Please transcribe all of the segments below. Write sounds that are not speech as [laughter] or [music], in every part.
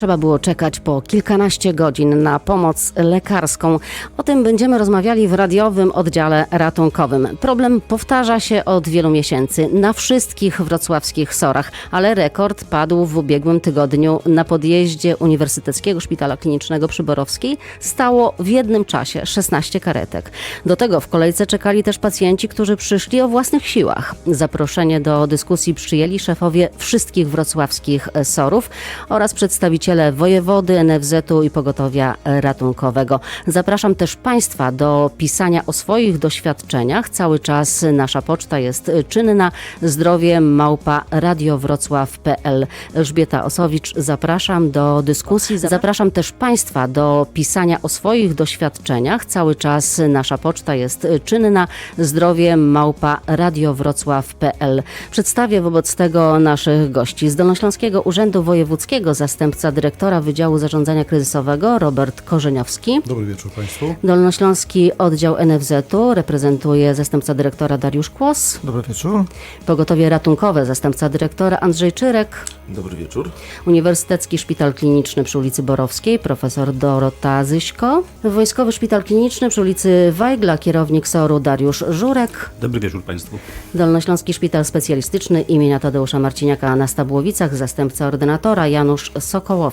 Trzeba było czekać po kilkanaście godzin na pomoc lekarską. O tym będziemy rozmawiali w radiowym oddziale ratunkowym. Problem powtarza się od wielu miesięcy na wszystkich wrocławskich sorach, ale rekord padł w ubiegłym tygodniu na podjeździe Uniwersyteckiego Szpitala Klinicznego przy Borowskiej. Stało w jednym czasie 16 karetek. Do tego w kolejce czekali też pacjenci, którzy przyszli o własnych siłach. Zaproszenie do dyskusji przyjęli szefowie wszystkich wrocławskich sorów oraz przedstawiciele wojewody, NFZ-u i pogotowia ratunkowego. Zapraszam też Państwa do pisania o swoich doświadczeniach. Cały czas nasza poczta jest czynna. Zdrowie małpa radiowrocław.pl. Elżbieta Osowicz, zapraszam do dyskusji. Zapraszam też Państwa do pisania o swoich doświadczeniach. Cały czas nasza poczta jest czynna. Zdrowie małpa radiowrocław.pl. Przedstawię wobec tego naszych gości. Z Dolnośląskiego Urzędu Wojewódzkiego zastępca dyrektora Wydziału Zarządzania Kryzysowego Robert Korzeniowski. Dobry wieczór Państwu. Dolnośląski Oddział NFZ-u reprezentuje zastępca dyrektora Dariusz Kłos. Dobry wieczór. Pogotowie ratunkowe zastępca dyrektora Andrzej Czyrek. Dobry wieczór. Uniwersytecki Szpital Kliniczny przy ulicy Borowskiej profesor Dorota Zyśko. Wojskowy Szpital Kliniczny przy ulicy Wajgla kierownik SOR-u Dariusz Żurek. Dobry wieczór Państwu. Dolnośląski Szpital Specjalistyczny imienia Tadeusza Marciniaka na Stabłowicach zastępca ordynatora Janusz Sokołowski.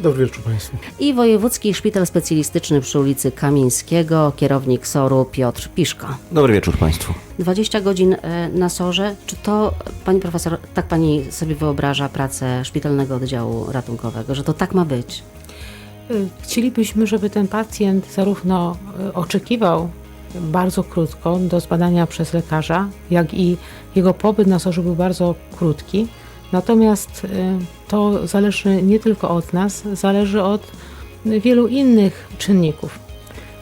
Dobry wieczór Państwu. I Wojewódzki Szpital Specjalistyczny przy ulicy Kamińskiego, kierownik SOR-u Piotr Piszko. Dobry wieczór Państwu. 20 godzin e, na SOR-ze. Czy to, pani profesor, tak pani sobie wyobraża pracę szpitalnego oddziału ratunkowego, że to tak ma być? Y, Chcielibyśmy, żeby ten pacjent zarówno y, oczekiwał bardzo krótko do zbadania przez lekarza, jak i jego pobyt na sorze był bardzo krótki. Natomiast y, to zależy nie tylko od nas, zależy od wielu innych czynników.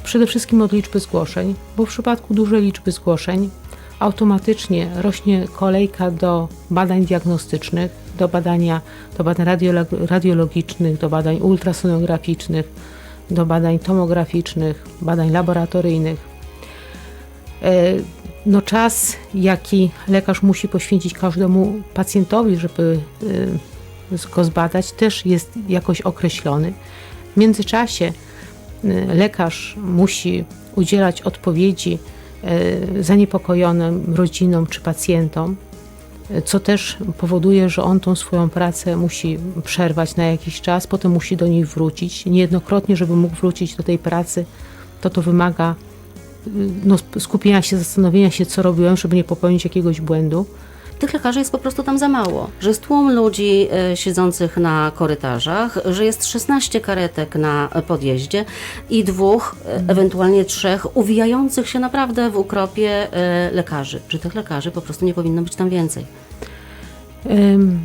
Przede wszystkim od liczby zgłoszeń, bo w przypadku dużej liczby zgłoszeń automatycznie rośnie kolejka do badań diagnostycznych, do badania, do badań radiolo- radiologicznych, do badań ultrasonograficznych, do badań tomograficznych, badań laboratoryjnych. No czas, jaki lekarz musi poświęcić każdemu pacjentowi, żeby e, go zbadać, też jest jakoś określony. W międzyczasie e, lekarz musi udzielać odpowiedzi e, zaniepokojonym rodzinom czy pacjentom, co też powoduje, że on tą swoją pracę musi przerwać na jakiś czas, potem musi do niej wrócić. Niejednokrotnie, żeby mógł wrócić do tej pracy, to to wymaga y, no, skupienia się, zastanowienia się, co robiłem, żeby nie popełnić jakiegoś błędu. Tych lekarzy jest po prostu tam za mało, że jest tłum ludzi e, siedzących na korytarzach, że jest 16 karetek na podjeździe i dwóch, e, ewentualnie trzech uwijających się naprawdę w ukropie e, lekarzy. Że tych lekarzy po prostu nie powinno być tam więcej. Ym,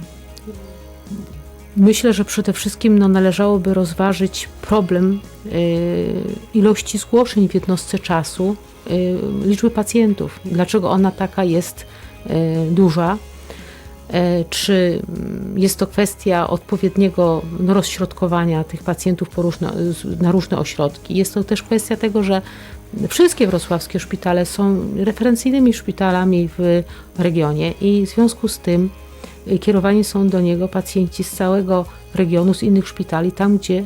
Myślę, że przede wszystkim no, należałoby rozważyć problem y, ilości zgłoszeń w jednostce czasu, y, liczby pacjentów. Dlaczego ona taka jest y, duża? E, Czy jest to kwestia odpowiedniego no, rozśrodkowania tych pacjentów różne, na różne ośrodki? Jest to też kwestia tego, że wszystkie wrocławskie szpitale są referencyjnymi szpitalami w regionie i w związku z tym y, kierowani są do niego pacjenci z całego regionu, z innych szpitali, tam gdzie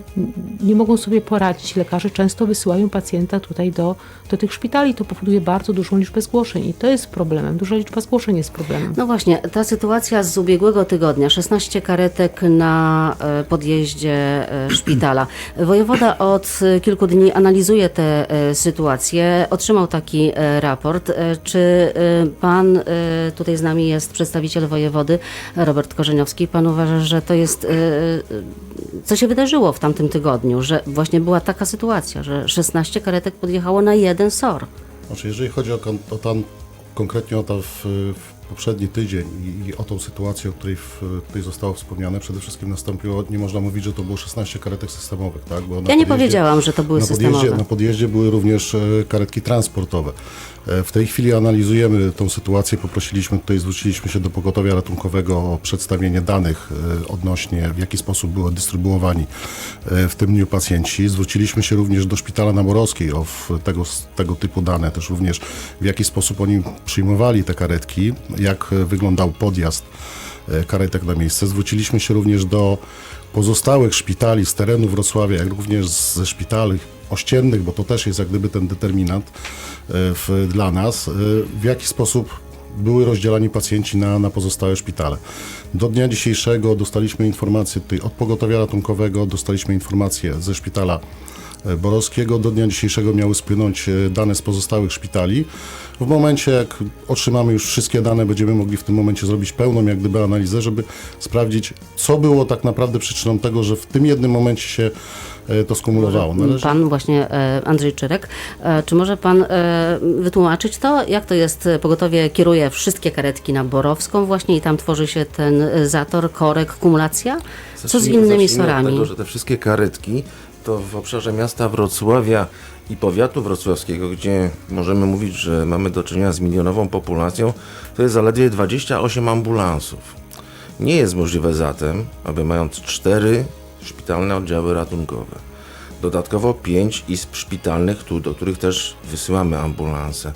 nie mogą sobie poradzić. Lekarze często wysyłają pacjenta tutaj do, do tych szpitali. To powoduje bardzo dużą liczbę zgłoszeń i to jest problemem. Duża liczba zgłoszeń jest problemem. No właśnie, ta sytuacja z ubiegłego tygodnia, 16 karetek na e, podjeździe e, szpitala. Wojewoda od e, kilku dni analizuje tę sytuację. Otrzymał taki raport. Czy pan, tutaj z nami jest przedstawiciel wojewody, Robert Korzeniowski, pan uważa, że to jest, co się wydarzyło w tamtym tygodniu, że właśnie była taka sytuacja, że 16 karetek podjechało na jeden SOR. Znaczy, jeżeli chodzi o, o tan, konkretnie o to w, w poprzedni tydzień i, i o tą sytuację, o której w, tutaj zostało wspomniane, przede wszystkim nastąpiło, nie można mówić, że to było 16 karetek systemowych, tak? Ja nie podjeździe- powiedziałam, że to były na systemowe. podjeździe, na podjeździe były również e, karetki transportowe. E, W tej chwili analizujemy tą sytuację. Poprosiliśmy, tutaj zwróciliśmy się do pogotowia ratunkowego o przedstawienie danych e, odnośnie w jaki sposób były dystrybuowani e, w tym dniu pacjenci. Zwróciliśmy się również do szpitala na Borowskiej o tego, tego typu dane, też również w jaki sposób oni przyjmowali te karetki, jak wyglądał podjazd karetek na miejsce. Zwróciliśmy się również do pozostałych szpitali z terenu Wrocławia, jak również ze szpitali ościennych, bo to też jest jak gdyby ten determinant e, w, dla nas, e, w jaki sposób były rozdzielani pacjenci na, na pozostałe szpitale. Do dnia dzisiejszego dostaliśmy informację tutaj od pogotowia ratunkowego, dostaliśmy informację ze szpitala e, Borowskiego. Do dnia dzisiejszego miały spłynąć dane z pozostałych szpitali. W momencie, jak otrzymamy już wszystkie dane, będziemy mogli w tym momencie zrobić pełną jak gdyby analizę, żeby sprawdzić, co było tak naprawdę przyczyną tego, że w tym jednym momencie się to skumulowało. Należy... Pan właśnie e, Andrzej Czyrek, e, czy może pan e, wytłumaczyć to, jak to jest, e, pogotowie kieruje wszystkie karetki na Borowską właśnie i tam tworzy się ten e, zator, korek, kumulacja? Co z innymi sorami? Tego, że te wszystkie karetki to w obszarze miasta Wrocławia i powiatu wrocławskiego, gdzie możemy mówić, że mamy do czynienia z milionową populacją, to jest zaledwie 28 ambulansów. Nie jest możliwe zatem, aby mając cztery szpitalne oddziały ratunkowe, dodatkowo pięć izb szpitalnych, tu, do których też wysyłamy ambulanse,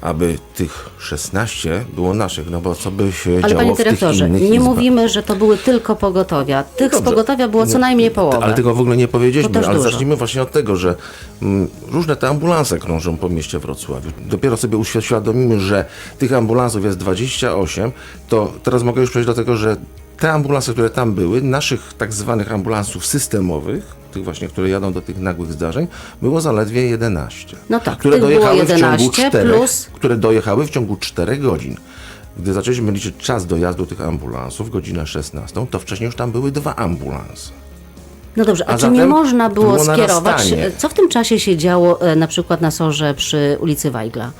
aby tych 16 było naszych, no bo co by się Ale działo panie w tych dyrektorze, innych nie izbach? mówimy, że to były tylko pogotowia. Tych z pogotowia było co Nie, najmniej połowa. Ale tego w ogóle nie powiedzieliśmy, też ale dużo. zacznijmy właśnie od tego, że mm, różne te ambulanse krążą po mieście Wrocławiu. Dopiero sobie uświadomimy, że tych ambulansów jest 28, to teraz mogę już przejść do tego, że te ambulanse, które tam były, naszych tak zwanych ambulansów systemowych, tych właśnie, które jadą do tych nagłych zdarzeń, było zaledwie 11. No tak, które dojechały w ciągu 11 4, plus- które dojechały w ciągu 4 godzin. Gdy zaczęliśmy liczyć czas dojazdu tych ambulansów, godzinę 16, to wcześniej już tam były dwa ambulanse. No dobrze, a, A czy nie można było, było skierować? Co w tym czasie się działo e, na przykład na sorze przy ulicy Wajgla?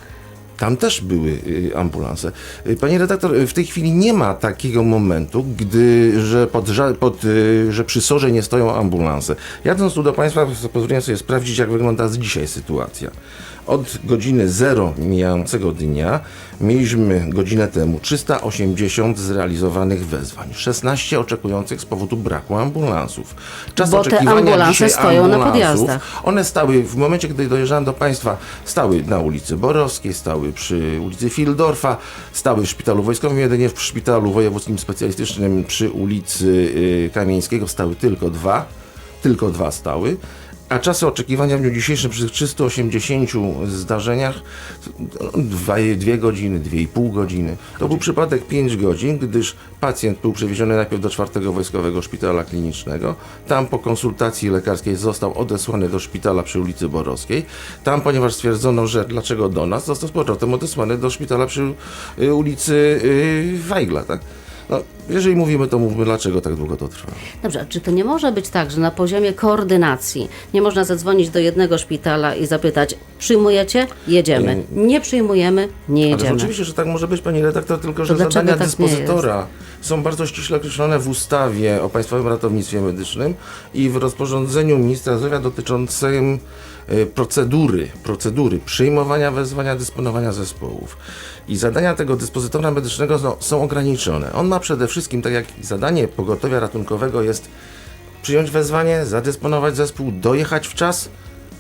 Tam też były y, ambulanse. Y, Panie redaktor, y, w tej chwili nie ma takiego momentu, gdy, że, pod, pod, że przy sorze nie stoją ambulanse. Jadąc tu do Państwa, pozwoliłem sobie sprawdzić, jak wygląda z dzisiaj sytuacja. Od godziny 0 mijającego dnia mieliśmy godzinę temu 380 zrealizowanych wezwań, 16 oczekujących z powodu braku ambulansów. Czas Bo te ambulanse stoją na podjazdach. one stały, w momencie, gdy dojeżdżałem do Państwa, stały na ulicy Borowskiej, stały przy ulicy Fildorfa, stały w szpitalu wojskowym, jedynie w szpitalu wojewódzkim specjalistycznym przy ulicy y, Kamieńskiego stały tylko dwa, tylko dwa stały. A czasy oczekiwania w dniu dzisiejszym przy tych 380 zdarzeniach no, dwa, dwie godziny, dwie i pół godziny. To był przypadek 5 godzin, gdyż pacjent był przewieziony najpierw do czwartego Wojskowego Szpitala Klinicznego. Tam po konsultacji lekarskiej został odesłany do szpitala przy ulicy Borowskiej. Tam, ponieważ stwierdzono, że dlaczego do nas, został z powrotem odesłany do szpitala przy y, ulicy y, Wajgla. Tak? No, jeżeli mówimy, to mówmy, dlaczego tak długo to trwa. Dobrze, czy to nie może być tak, że na poziomie koordynacji nie można zadzwonić do jednego szpitala i zapytać, przyjmujecie? Jedziemy. Nie przyjmujemy? Nie Ale jedziemy. oczywiście, że tak może być, pani redaktor, tylko że zadania tak dyspozytora są bardzo ściśle określone w ustawie o Państwowym Ratownictwie Medycznym i w rozporządzeniu ministra zdrowia dotyczącym procedury, procedury przyjmowania wezwania, dysponowania zespołów. I zadania tego dyspozytora medycznego no, są ograniczone. On ma przede wszystkim, tak jak zadanie pogotowia ratunkowego jest przyjąć wezwanie, zadysponować zespół, dojechać w czas,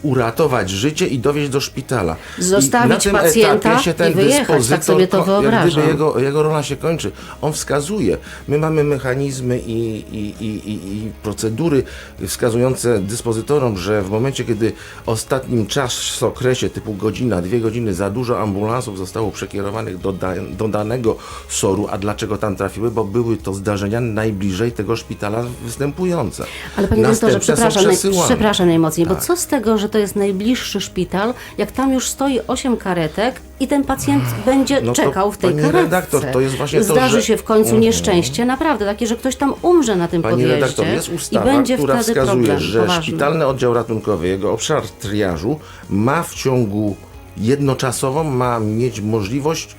uratować życie i dowieźć do szpitala. Zostawić I na tym etapie się ten i wyjechać, tak sobie to wyobrażam. gdyby jego, jego rola się kończy. On wskazuje. My mamy mechanizmy i, i, i, i, procedury wskazujące dyspozytorom, że w momencie, kiedy ostatnim czasokresie typu godzina, dwie godziny za dużo ambulansów zostało przekierowanych do, da, do danego soru, a dlaczego tam trafiły? Bo były to zdarzenia najbliżej tego szpitala występujące. Ale panie Następne są przepraszam, przesyłane. przepraszam najmocniej, bo Tak. co z tego, że to jest najbliższy szpital, jak tam już stoi 8 karetek i ten pacjent będzie no to, czekał w tej pani karetce. redaktor, to jest właśnie to, Zdarzy że- się w końcu Mhm. nieszczęście, naprawdę takie, że ktoś tam umrze na tym Pani podjeździe redaktor, jest i ustawa, będzie która wtedy wskazuje, problem że poważny. szpitalny oddział ratunkowy, jego obszar triażu ma w ciągu jednoczasowo ma mieć możliwość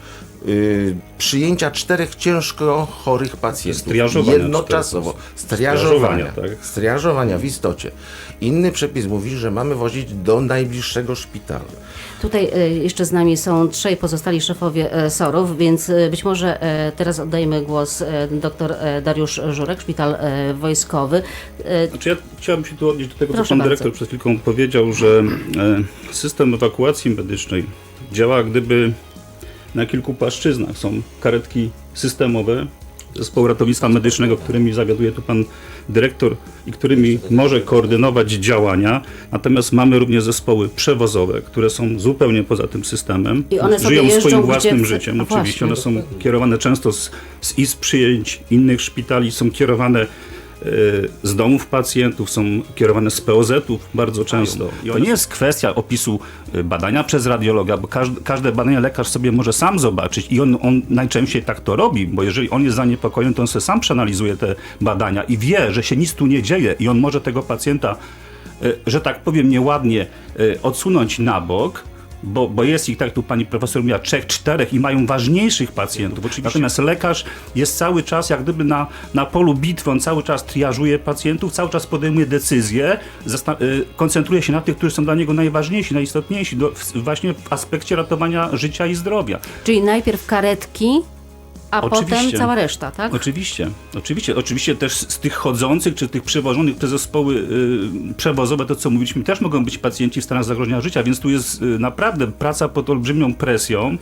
y, przyjęcia czterech ciężko chorych pacjentów. Striażowania Jednoczasowo. Striażowania. Striażowania, tak. Striażowania w istocie. Inny przepis mówi, że mamy wozić do najbliższego szpitala. Tutaj e, jeszcze z nami są trzej pozostali szefowie e, SOR-ów, więc e, być może teraz oddajemy głos dr Dariusz Żurek, Szpital Wojskowy. Znaczy ja chciałbym się tu odnieść do tego, Proszę co pan bardzo. dyrektor przed chwilką powiedział, że system ewakuacji medycznej działa gdyby na kilku płaszczyznach. Są karetki systemowe, zespołu ratownictwa medycznego, którymi zawiaduje tu pan dyrektor i którymi może koordynować działania. Natomiast mamy również zespoły przewozowe, które są zupełnie poza tym systemem. I one Żyją swoim własnym życiem. Oczywiście one są kierowane często z, z izb przyjęć innych szpitali, są kierowane z domów pacjentów, są kierowane z POZ-ów bardzo często. To nie jest kwestia opisu e, badania przez radiologa, bo każde, każde badanie lekarz sobie może sam zobaczyć i on, on najczęściej tak to robi, bo jeżeli on jest zaniepokojony, to on sobie sam przeanalizuje te badania i wie, że się nic tu nie dzieje i on może tego pacjenta, e, że tak powiem nieładnie, odsunąć na bok, bo, bo jest ich, tak tu pani profesor mówiła, trzech, czterech i mają ważniejszych pacjentów. Oczywiście. Natomiast lekarz jest cały czas jak gdyby na, na polu bitwy, on cały czas triażuje pacjentów, cały czas podejmuje decyzje, zasta- y, koncentruje się na tych, którzy są dla niego najważniejsi, najistotniejsi, do, w, właśnie w aspekcie ratowania życia i zdrowia. Czyli najpierw karetki, a Oczywiście. potem cała reszta, tak? Oczywiście, oczywiście, oczywiście też z tych chodzących, czy tych przewożonych przez zespoły y, przewozowe, to co mówiliśmy, też mogą być pacjenci w stanach zagrożenia życia, więc tu jest y, naprawdę praca pod olbrzymią presją.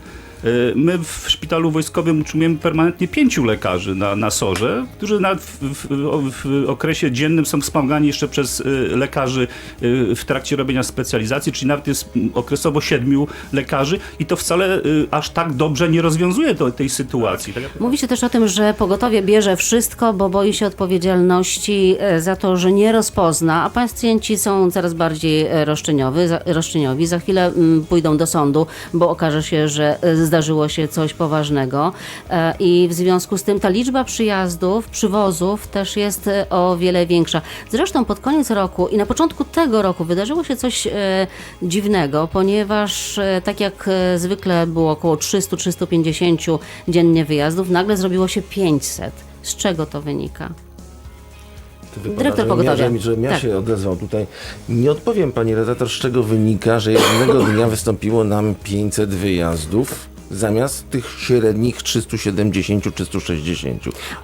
Y, My w szpitalu wojskowym utrzymujemy permanentnie pięciu lekarzy na, na SOR-ze, którzy nawet w, w, w okresie dziennym są wspomagani jeszcze przez y, lekarzy y, w trakcie robienia specjalizacji, czyli nawet jest mm, okresowo siedmiu lekarzy i to wcale aż tak dobrze nie rozwiązuje to, tej sytuacji. Tak jak Mówi się też o tym, że pogotowie bierze wszystko, bo boi się odpowiedzialności za to, że nie rozpozna, a pacjenci są coraz bardziej roszczeniowi. Za, roszczeniowi. za chwilę mm, pójdą do sądu, bo okaże się, że e, zdarzyło się coś poważnego E, i w związku z tym ta liczba przyjazdów, przywozów też jest e, o wiele większa. Zresztą pod koniec roku i na początku tego roku wydarzyło się coś e, dziwnego, ponieważ tak jak zwykle było około 300-350 dziennie wyjazdów, nagle zrobiło się 500. Z czego to wynika? Dyrektor pogotowia. Żebym ja Tak. się odezwał tutaj. Nie odpowiem pani redaktor, z czego wynika, że jednego dnia wystąpiło nam 500 wyjazdów zamiast tych średnich 370-360.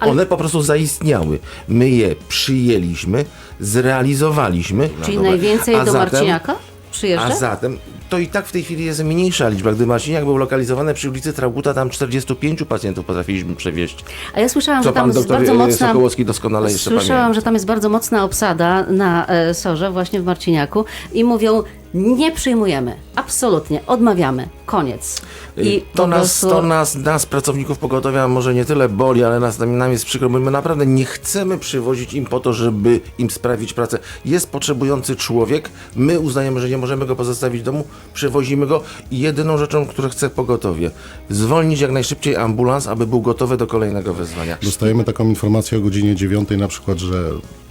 Ale- One po prostu zaistniały. My je przyjęliśmy, zrealizowaliśmy. Czyli Dobra. najwięcej A do zatem- Marciniaka przyjeżdża? A zatem to i tak w tej chwili jest mniejsza liczba. Gdy Marciniak był lokalizowany przy ulicy Trauguta, tam 45 pacjentów potrafiliśmy przewieźć. A ja słyszałam, Co że tam pan jest doktor bardzo mocna... Sokołowski doskonale jeszcze Słyszałam, pamięta. że tam jest bardzo mocna obsada na e, Sorze, właśnie w Marciniaku i mówią, nie przyjmujemy, absolutnie, odmawiamy, koniec. I to, nas, prostu- to nas, nas, pracowników pogotowia, może nie tyle boli, ale nas, nam jest przykro, bo my naprawdę nie chcemy przywozić im po to, żeby im sprawić pracę. Jest potrzebujący człowiek, my uznajemy, że nie możemy go pozostawić w domu, przewozimy go i jedyną rzeczą, którą chce pogotowie, zwolnić jak najszybciej ambulans, aby był gotowy do kolejnego wezwania. Dostajemy taką informację o godzinie 9 na przykład, że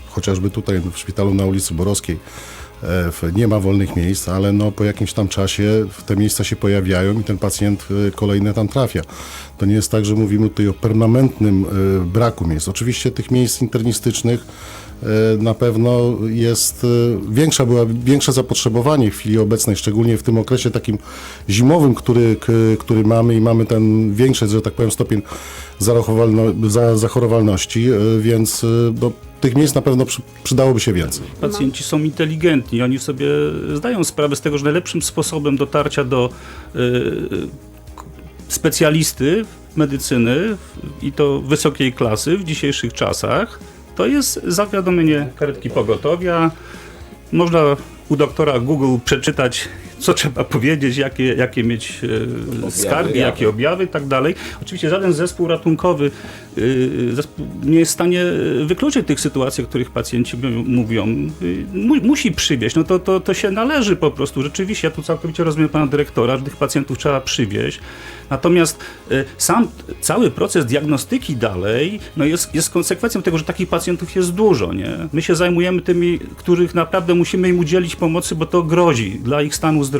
chociażby tutaj w szpitalu na ulicy Borowskiej nie ma wolnych miejsc, ale no po jakimś tam czasie te miejsca się pojawiają i ten pacjent e, kolejny tam trafia. To nie jest tak, że mówimy tutaj o permanentnym e, braku miejsc. Oczywiście tych miejsc internistycznych e, na pewno jest e, większa, była większe zapotrzebowanie w chwili obecnej, szczególnie w tym okresie takim zimowym, który, który mamy i mamy ten większy, że tak powiem, stopień zachorowalności, e, więc e, no, tych miejsc na pewno przy, przydałoby się więcej. Pacjenci są inteligentni, oni sobie zdają sprawę z tego, że najlepszym sposobem dotarcia do y, k- specjalisty medycyny i to wysokiej klasy w dzisiejszych czasach to jest zawiadomienie karetki pogotowia. Można u doktora Google przeczytać, co trzeba powiedzieć, jakie, jakie mieć e, skargi, objawy. jakie objawy i tak dalej. Oczywiście żaden zespół ratunkowy y, zespół nie jest w stanie wykluczyć tych sytuacji, o których pacjenci mówią. Mu, musi przywieźć, no to, to, to się należy po prostu. Rzeczywiście, ja tu całkowicie rozumiem pana dyrektora, że tych pacjentów trzeba przywieźć. Natomiast sam cały proces diagnostyki dalej no jest, jest konsekwencją tego, że takich pacjentów jest dużo. Nie? My się zajmujemy tymi, których naprawdę musimy im udzielić pomocy, bo to grozi dla ich stanu zdrowia.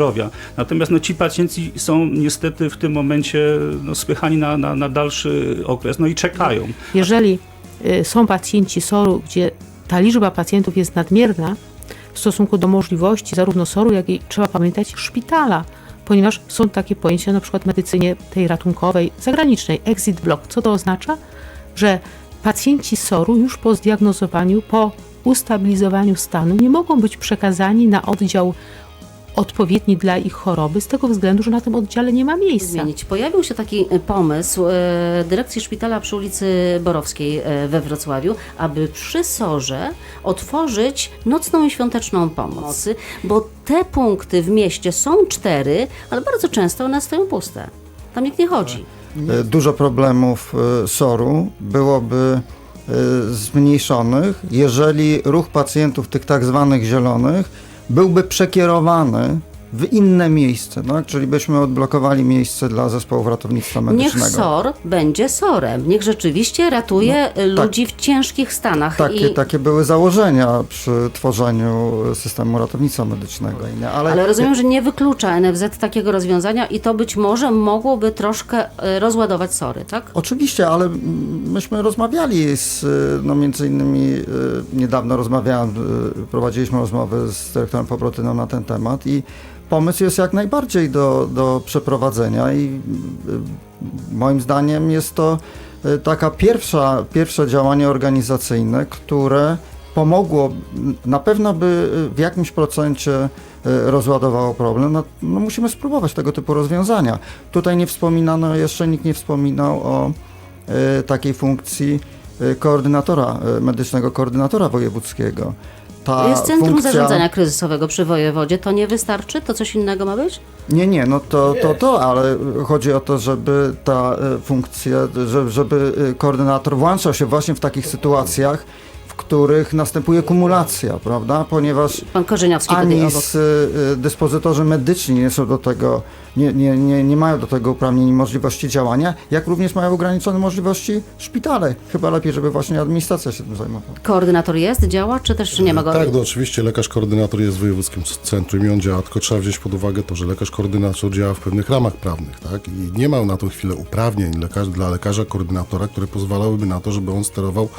Natomiast no, ci pacjenci są niestety w tym momencie no, spychani na, na, na dalszy okres no i czekają. Jeżeli y, są pacjenci SOR-u, gdzie ta liczba pacjentów jest nadmierna w stosunku do możliwości zarówno SOR-u, jak i trzeba pamiętać szpitala, ponieważ są takie pojęcia na przykład w medycynie tej ratunkowej, zagranicznej, exit block. Co to oznacza? Że pacjenci SOR-u już po zdiagnozowaniu, po ustabilizowaniu stanu nie mogą być przekazani na oddział odpowiedni dla ich choroby, z tego względu, że na tym oddziale nie ma miejsca. zmienić. Pojawił się taki e, pomysł e, dyrekcji szpitala przy ulicy Borowskiej e, we Wrocławiu, aby przy Sorze otworzyć nocną i świąteczną pomoc, bo te punkty w mieście są cztery, ale bardzo często one stoją puste. Tam nikt nie chodzi. Dużo problemów SOR-u byłoby zmniejszonych, jeżeli ruch pacjentów tych tak zwanych zielonych byłby przekierowany w inne miejsce, tak? czyli byśmy odblokowali miejsce dla zespołów ratownictwa Niech medycznego. SOR będzie SOR-em. Niech rzeczywiście ratuje e, ludzi w ciężkich stanach. Takie, I, takie były założenia przy tworzeniu systemu ratownictwa medycznego. Ale, ale rozumiem, że nie wyklucza NFZ takiego rozwiązania i to być może mogłoby troszkę e, rozładować SORy, tak? Oczywiście, ale myśmy rozmawiali z, y, no między innymi y, niedawno rozmawiałem, prowadziliśmy rozmowy z dyrektorem Pobrotyną na ten temat i pomysł jest jak najbardziej do, do przeprowadzenia i y, moim zdaniem jest to y, taka pierwsza, pierwsze działanie organizacyjne, które pomogło, m, na pewno by y, w jakimś procencie y, rozładowało problem. No, no musimy spróbować tego typu rozwiązania. Tutaj nie wspominano, jeszcze nikt nie wspominał o y, takiej funkcji y, koordynatora y, medycznego, koordynatora wojewódzkiego. Ta Jest Centrum funkcja- Zarządzania Kryzysowego przy wojewodzie. To nie wystarczy? To coś innego ma być? Nie, nie, no to, to, to, ale chodzi o to, żeby ta e, funkcja, żeby, żeby e, koordynator włączał się właśnie w takich sytuacjach, w których następuje kumulacja, prawda? Ponieważ Pan Korzeniowski tutaj ani obok. e, dyspozytorzy medyczni nie są do tego, nie, nie, nie, nie mają do tego uprawnień i możliwości działania, jak również mają ograniczone możliwości szpitale. Chyba lepiej, żeby właśnie administracja się tym zajmowała. Koordynator jest, działa, czy też nie ma go? Tak, no oczywiście lekarz koordynator jest w wojewódzkim centrum i on działa, tylko trzeba wziąć pod uwagę to, że lekarz koordynator działa w pewnych ramach prawnych, tak? I nie ma na tą chwilę uprawnień lekarz, dla lekarza koordynatora, które pozwalałyby na to, żeby on sterował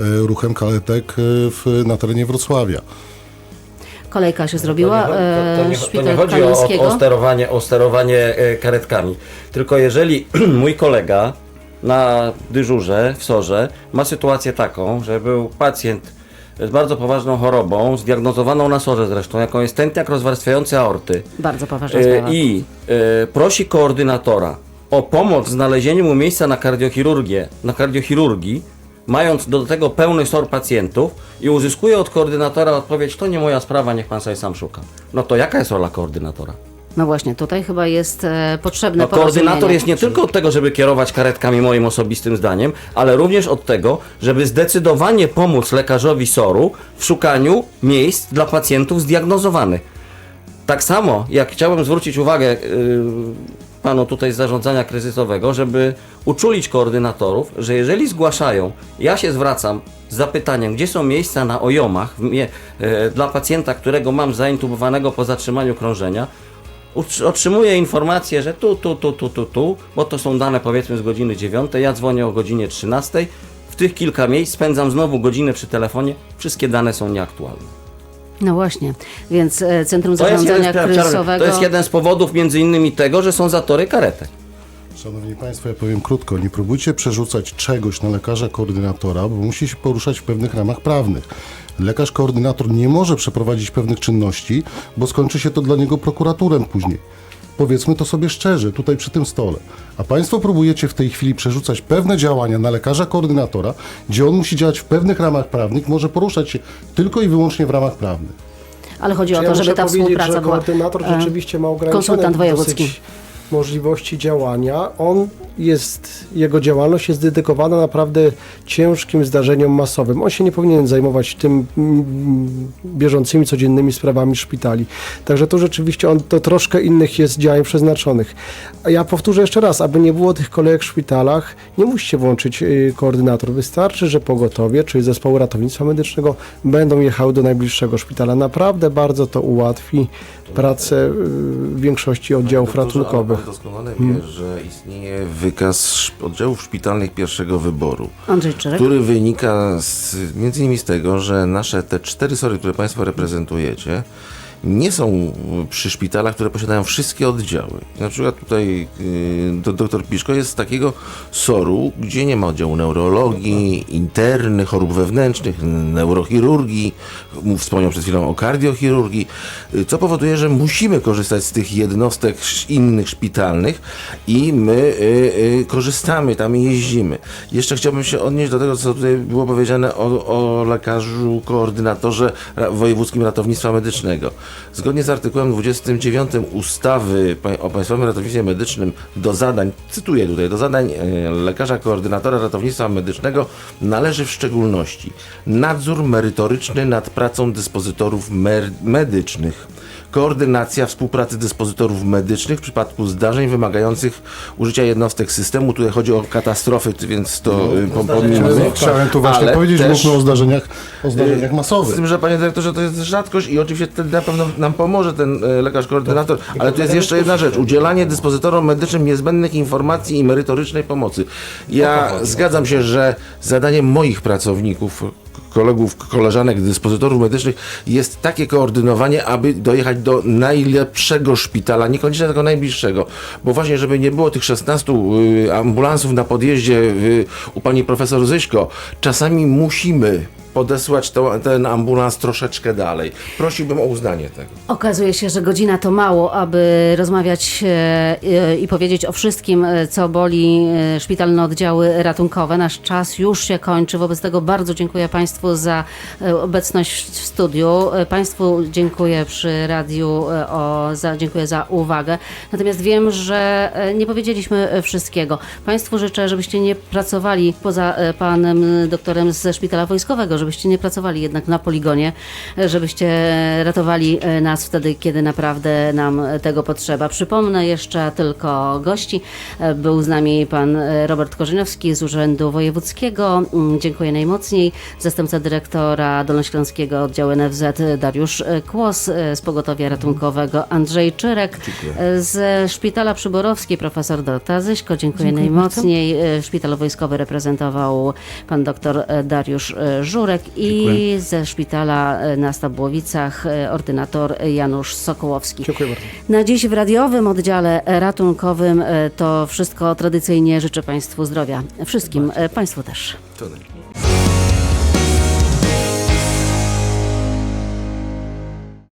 e, ruchem karetek e, w, na terenie Wrocławia. Kolejka się zrobiła. To nie, e, to, to, nie, to szpital nie chodzi o, o sterowanie, o sterowanie e, karetkami. Tylko jeżeli [clears throat] mój kolega na dyżurze w Sorze ma sytuację taką, że był pacjent z bardzo poważną chorobą, zdiagnozowaną na Sorze zresztą, jaką jest tętniak rozwarstwiający aorty Bardzo poważna e, sprawa. i prosi koordynatora o pomoc w znalezieniu mu miejsca na kardiochirurgię, na kardiochirurgii, mając do tego pełny sor pacjentów i uzyskuje od koordynatora odpowiedź, to nie moja sprawa, niech pan sobie sam szuka. No to jaka jest rola koordynatora? No właśnie, tutaj chyba jest e, potrzebne No, koordynator porozumienie. jest nie tylko od tego, żeby kierować karetkami moim osobistym zdaniem, ale również od tego, żeby zdecydowanie pomóc lekarzowi SOR-u w szukaniu miejsc dla pacjentów zdiagnozowanych. Tak samo, jak chciałbym zwrócić uwagę yy, panu tutaj z zarządzania kryzysowego, żeby uczulić koordynatorów, że jeżeli zgłaszają, ja się zwracam z zapytaniem, gdzie są miejsca na ojomach mie- e, dla pacjenta, którego mam zaintubowanego po zatrzymaniu krążenia, otrzymuję informację, że tu, tu, tu, tu, tu, tu, bo to są dane powiedzmy z godziny 9, ja dzwonię o godzinie 13, w tych kilka miejsc spędzam znowu godzinę przy telefonie, wszystkie dane są nieaktualne. No właśnie, więc e, Centrum To jest, jeden Zarządzania z, przepraszam, Kryzysowego... to jest jeden z powodów między innymi tego, że są zatory karetek. Szanowni Państwo, ja powiem krótko, nie próbujcie przerzucać czegoś na lekarza koordynatora, bo musi się poruszać w pewnych ramach prawnych. Lekarz koordynator nie może przeprowadzić pewnych czynności, bo skończy się to dla niego prokuraturem później. Powiedzmy to sobie szczerze, tutaj przy tym stole. A Państwo próbujecie w tej chwili przerzucać pewne działania na lekarza koordynatora, gdzie on musi działać w pewnych ramach prawnych, może poruszać się tylko i wyłącznie w ramach prawnych. Ale chodzi o Czy to, ja żeby ta współpraca że była... koordynator e, rzeczywiście ma ograniczone konsultant wojewódzki. dosyć możliwości działania. On jest, jego działalność jest dedykowana naprawdę ciężkim zdarzeniom masowym. On się nie powinien zajmować tym mm, bieżącymi, codziennymi sprawami szpitali. Także tu rzeczywiście on do troszkę innych jest działań przeznaczonych. A ja powtórzę jeszcze raz, aby nie było tych kolejek w szpitalach, nie musicie włączyć y, koordynator. Wystarczy, że pogotowie czy zespołu ratownictwa medycznego będą jechały do najbliższego szpitala. Naprawdę bardzo to ułatwi pracę y, w większości oddziałów Panie doktorze, ratunkowych. ale Pan doskonale wie, że istnieje wykaz oddziałów szpitalnych pierwszego wyboru, który wynika z, między innymi z tego, że nasze te cztery sory, które Państwo reprezentujecie, nie są przy szpitalach, które posiadają wszystkie oddziały. Na przykład tutaj y, do, doktor Piszko jest z takiego SOR-u, gdzie nie ma oddziału neurologii, interny, chorób wewnętrznych, neurochirurgii, wspomniał przed chwilą o kardiochirurgii, y, co powoduje, że musimy korzystać z tych jednostek innych szpitalnych i my y, y, korzystamy, tam jeździmy. Jeszcze chciałbym się odnieść do tego, co tutaj było powiedziane o, o lekarzu koordynatorze wojewódzkim ratownictwa medycznego. Zgodnie z artykułem 29 ustawy o Państwowym Ratownictwie Medycznym do zadań, cytuję tutaj, do zadań e, lekarza koordynatora ratownictwa medycznego należy w szczególności nadzór merytoryczny nad pracą dyspozytorów medycznych, koordynacja współpracy dyspozytorów medycznych w przypadku zdarzeń wymagających użycia jednostek systemu. Tutaj chodzi o katastrofy, więc to y, po- pominę. Chciałem tu właśnie Ale powiedzieć, też- mówmy o zdarzeniach, o zdarzeniach z masowych. tym, że panie dyrektorze, to jest rzadkość i oczywiście ten na pewno nam pomoże ten e, lekarz koordynator, ale tu jest jeszcze jedna rzecz. Udzielanie dyspozytorom medycznym niezbędnych informacji i merytorycznej pomocy. Ja zgadzam się, że zadaniem moich pracowników kolegów, koleżanek, dyspozytorów medycznych jest takie koordynowanie, aby dojechać do najlepszego szpitala, niekoniecznie tego najbliższego, bo właśnie, żeby nie było tych 16 y, ambulansów na podjeździe y, u pani profesor Zyśko, czasami musimy podesłać to, ten ambulans troszeczkę dalej. Prosiłbym o uznanie tego. Okazuje się, że godzina to mało, aby rozmawiać e, e, i powiedzieć o wszystkim, e, co boli szpitalne oddziały ratunkowe. Nasz czas już się kończy. Wobec tego bardzo dziękuję Państwu za obecność w studiu. Państwu dziękuję przy radiu, o, za, dziękuję za uwagę. Natomiast wiem, że nie powiedzieliśmy wszystkiego. Państwu życzę, żebyście nie pracowali poza panem doktorem ze szpitala wojskowego, żebyście nie pracowali jednak na poligonie, żebyście ratowali e, nas wtedy, kiedy naprawdę nam tego potrzeba. Przypomnę jeszcze tylko gości. E, Był z nami pan e, Robert Korzynowski z Urzędu Wojewódzkiego. Mm, Dziękuję najmocniej. Zastępca dyrektora Dolnośląskiego Oddziału NFZ Dariusz Kłos, z Pogotowia Ratunkowego Andrzej Czyrek, e, z Szpitala Przyborowski profesor Dorota Zyśko. Dziękuję, Dziękuję najmocniej. Szpital Wojskowy reprezentował pan doktor Dariusz Żurek i Dziękuję. ze szpitala e, na Stabłowicach e, ordynator Janusz Sokołowski. Dziękuję bardzo. Na dziś w radiowym oddziale ratunkowym e, to wszystko tradycyjnie życzę Państwu zdrowia. Wszystkim, Państwu też.